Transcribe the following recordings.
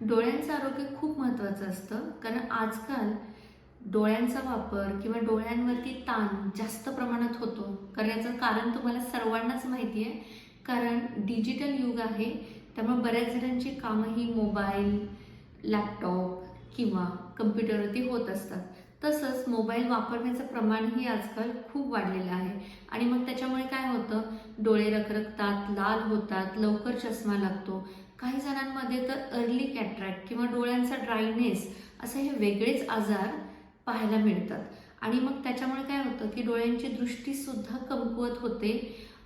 डोळ्यांचं आरोग्य खूप महत्त्वाचं असतं. कारण आजकाल डोळ्यांचा वापर किंवा डोळ्यांवरती ताण जास्त प्रमाणात होतो. कारण याचं कारण तुम्हाला सर्वांनाच माहिती आहे. कारण डिजिटल युग आहे. त्यामुळे बऱ्याच जणांची कामं ही मोबाईल लॅपटॉप किंवा कम्प्युटरवरती होत असतात. तसंच मोबाईल वापरण्याचं प्रमाणही आजकाल खूप वाढलेलं आहे. आणि मग त्याच्यामुळे काय होतं? डोळे रखरखतात लाल होतात लवकर चष्मा लागतो. काही जणांमध्ये तर अर्ली कॅट्रॅक्ट किंवा डोळ्यांचा ड्रायनेस असे हे वेगळेच आजार पाहायला मिळतात. आणि मग त्याच्यामुळे काय होतं की डोळ्यांची दृष्टीसुद्धा कमकुवत होते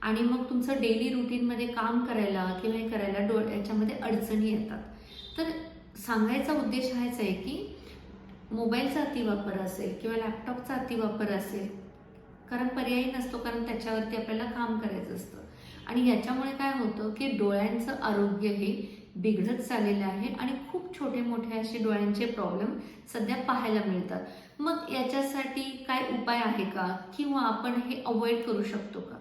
आणि मग तुमचं डेली रुटीनमध्ये काम करायला किंवा हे करायला डोळ्याच्यामध्ये अडचणी येतात. तर सांगायचा उद्देश हाच आहे की मोबाईलचा अतिवापर असेल किंवा लॅपटॉपचा अतिवापर असेल कारण पर्यायी नसतो कारण त्याच्यावरती आपल्याला काम करायचं असतं. आणि याच्यामुळे काय होतं की डोळ्यांचं आरोग्य हे बिघडत चाललेलं आहे आणि खूप छोटे मोठे असे डोळ्यांचे प्रॉब्लेम सध्या पाहायला मिळतात. मग याच्यासाठी काय उपाय आहे का? किंवा आपण हे अवॉइड करू शकतो का?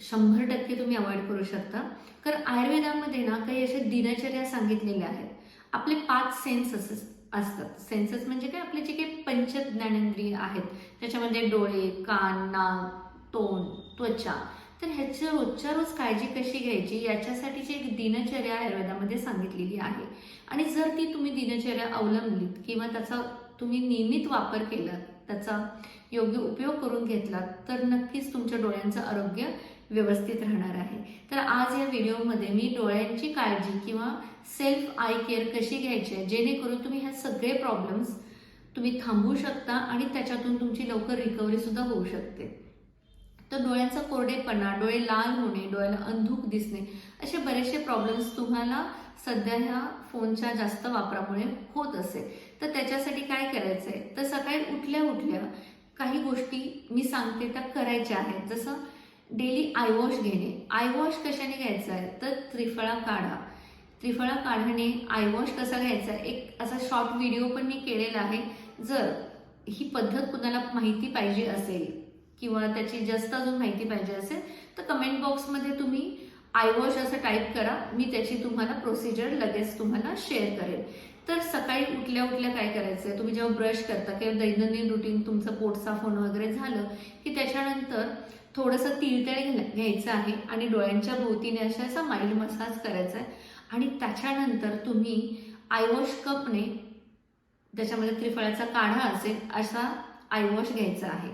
शंभर टक्के तुम्ही अवॉइड करू शकता. कारण आयुर्वेदामध्ये ना काही अशा दिनचर्या सांगितलेल्या आहेत. आपले पाच सेन्स असतात. सेन्सेस म्हणजे काय? आपले जे काही पंचज्ञानेंद्रिय आहेत. त्याच्यामध्ये डोळे कान नाक तोंड त्वचा. तर ह्याची रोजच्या रोज काळजी कशी घ्यायची? याच्यासाठीची एक दिनचर्या आयुर्वेदामध्ये सांगितलेली आहे. आणि जर ती तुम्ही दिनचर्या अवलंबलीत किंवा त्याचा तुम्ही नियमित वापर केला त्याचा योग्य उपयोग करून घेतला तर नक्कीच तुमच्या डोळ्यांचं आरोग्य व्यवस्थित राहणार आहे. तर आज या व्हिडिओमध्ये मी डोळ्यांची काळजी किंवा सेल्फ आय केअर कशी घ्यायची आहे जेणेकरून तुम्ही ह्या सगळे प्रॉब्लेम्स तुम्ही थांबवू शकता आणि त्याच्यातून तुमची लवकर रिकव्हरी सुद्धा होऊ शकते. तर डोळ्यांचा कोरडेपणा डोळे लाल होणे डोळ्याला अंधूक दिसणे असे बरेचसे प्रॉब्लेम्स तुम्हाला सध्या ह्या फोनच्या जास्त वापरामुळे होत असेल तर त्याच्यासाठी काय करायचं आहे तर सकाळी उठल्या उठल्या काही गोष्टी मी सांगते त्या करायच्या आहेत. जसं डेली आयवॉश घेणे. आयवॉश कशाने घ्यायचा आहे? तर त्रिफळा काढा. त्रिफळा काढणे आयवॉश कसा घ्यायचा? एक असा शॉर्ट व्हिडिओ पण मी केलेला आहे. जर ही पद्धत कुणाला माहिती पाहिजे असेल किंवा त्याची जास्त अजून माहिती पाहिजे असेल तर कमेंट बॉक्समध्ये तुम्ही आयवॉश असं टाईप करा. मी त्याची तुम्हाला प्रोसिजर लगेच तुम्हाला शेअर करेन तर सकाळी उठल्या उठल्या काय करायचं आहे तुम्ही जेव्हा ब्रश करता किंवा दैनंदिन रुटीन तुमचं पोट साफ होणं वगैरे झालं की त्याच्यानंतर थोडंसं तिळतेळ घ्यायचं आहे आणि डोळ्यांच्या भोवतीने अशा असा माइल्ड मसाज करायचा आहे आणि त्याच्यानंतर तुम्ही आयवॉश कपने त्याच्यामध्ये त्रिफळाचा काढा असेल असा आयवॉश घ्यायचा आहे.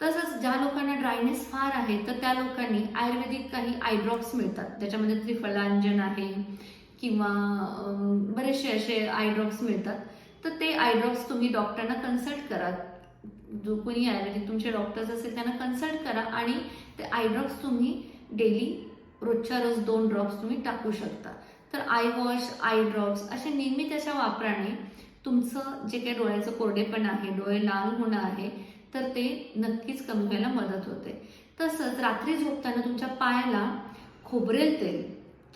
तसंच ज्या लोकांना ड्रायनेस फार आहे तर त्या लोकांनी आयुर्वेदिक काही आयड्रॉप्स मिळतात. त्याच्यामध्ये त्रिफलांजन आहे किंवा बरेचसे असे आयड्रॉप्स मिळतात. तर ते आयड्रॉप्स तुम्ही डॉक्टरांना कन्सल्ट करा. जो कोणी आयुर्वेदिक तुमचे डॉक्टर्स असेल त्यांना कन्सल्ट करा आणि ते आयड्रॉप्स तुम्ही डेली रोजच्या रोज दोन ड्रॉप्स तुम्ही टाकू शकता. तर आय वॉश आय ड्रॉप्स असे नेहमी त्याच्या वापराने तुमचं जे काही डोळ्याचं कोरडेपण आहे डोळे लाल होणं आहे तर ते नक्कीच कमी व्हायला मदत होते. तसंच रात्री झोपताना तुमच्या पायाला खोबरेल तेल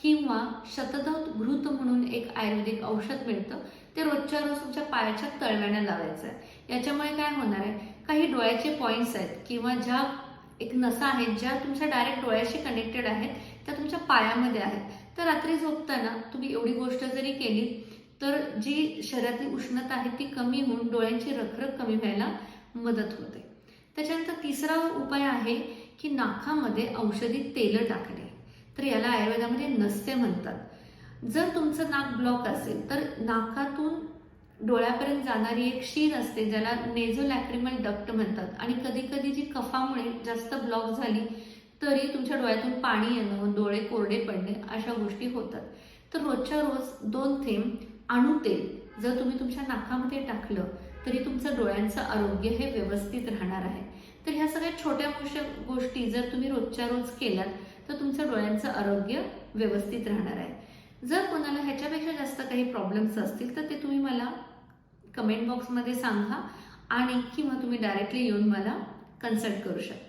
किंवा शतदौत घृत म्हणून एक आयुर्वेदिक औषध मिळतं. ते रोजच्या रोज तुमच्या पायाच्या तळव्याने लावायचं आहे याच्यामुळे काय होणार आहे? काही डोळ्याचे पॉईंट्स आहेत किंवा ज्या एक नसा आहेत ज्या तुमच्या डायरेक्ट डोळ्याशी कनेक्टेड आहेत त्या तुमच्या पायामध्ये आहेत. तर रात्री झोपताना तुम्ही एवढी गोष्ट जरी केली तर जी शरीरातली उष्णता आहे ती कमी होऊन डोळ्यांची रखरख कमी व्हायला मदत होते. त्याच्यानंतर तिसरा उपाय आहे की नाकामध्ये औषधी तेल टाकणे. तर याला आयुर्वेदामध्ये नसते म्हणतात. जर तुमचं नाक ब्लॉक असेल तर नाकातून डोळ्यापर्यंत जाणारी एक शीर असते ज्याला नेझोलॅक्रिमल डक्ट म्हणतात. आणि कधी कधी जी कफामुळे जास्त ब्लॉक झाली तरी तुमच्या डोळ्यातून पाणी येणं डोळे कोरडे पडणे अशा गोष्टी होतात. तर रोजच्या रोज दोन थेंब अणुतेल जर तुम्ही तुमच्या नाकामध्ये टाकलं तरी तुमचं डोळ्यांचं आरोग्य हे व्यवस्थित राहणार आहे. तर ह्या सगळ्या छोट्या गोष्टी जर तुम्ही रोजच्या रोज केल्यात तर तुमचं डोळ्यांचं आरोग्य व्यवस्थित राहणार आहे. जर कोणाला ह्याच्यापेक्षा जास्त काही प्रॉब्लेम्स असतील तर ते तुम्ही मला कमेंट बॉक्समध्ये सांगा आणि किंवा तुम्ही डायरेक्टली येऊन मला कन्सल्ट करू शकता.